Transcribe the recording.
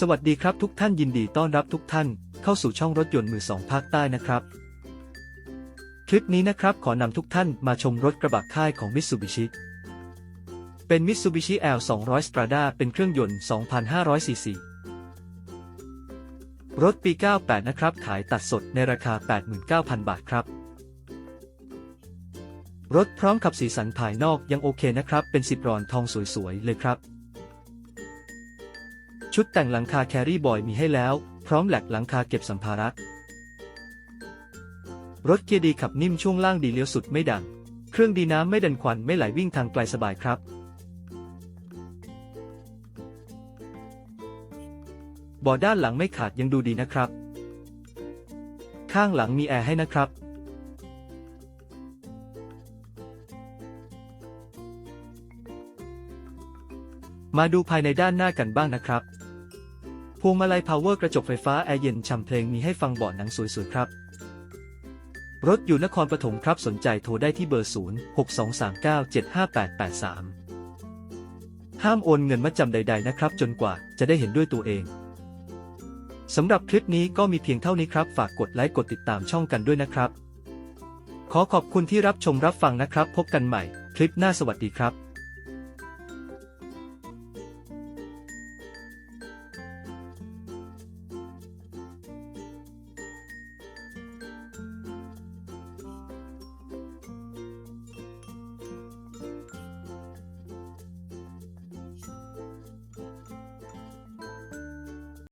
สวัสดีครับทุกท่านยินดีต้อนรับทุกท่านเข้าสู่ช่องรถยนต์มือสองภาคใต้นะครับ คลิปนี้นะครับขอนำทุกท่านมาชมรถกระบะค่ายของ Mitsubishi เป็น Mitsubishi L 200 Strada เป็นเครื่องยนต์ 2,500 ซีซี รถปี 98 นะครับ ขายตัดสดในราคา 89,000 บาทครับ รถพร้อมขับสีสันภายนอกยังโอเคนะครับ เป็นสิบรอนทองสวยๆ เลยครับ ชุดแต่งหลังคาแครี่บอยมีให้แล้ว พร้อมแหลกหลังคาเก็บสัมภาระ รถเกียร์ดีขับนิ่มช่วงล่างดีเลี้ยวสุดไม่ดัง เครื่องดีน้ำไม่ดันควันไม่ไหลวิ่งทางไกลสบายครับเบาะด้านหลังไม่ขาดยังดูดีนะครับ ข้างหลังมีแอร์ให้นะครับมาดูภายในด้านหน้ากันบ้างนะครับ วงมาลัยพาวเวอร์กระจกไฟฟ้าแอร์เย็นฉ่ำเพลงมีให้ฟังเบาะหนังสวยๆครับ รถอยู่นครปฐมครับสนใจโทรได้ที่เบอร์ 0 6 2 3 9 7 5 8 8 3 ห้ามโอนเงินมาจำใด ๆ นะครับ จนกว่าจะได้เห็นด้วยตัวเองสำหรับคลิปนี้ก็มีเพียงเท่านี้ครับ ฝากกดไลค์กดติดตามช่องกันด้วยนะครับ ขอขอบคุณที่รับชมรับฟังนะครับ พบกันใหม่ คลิปหน้าสวัสดีครับ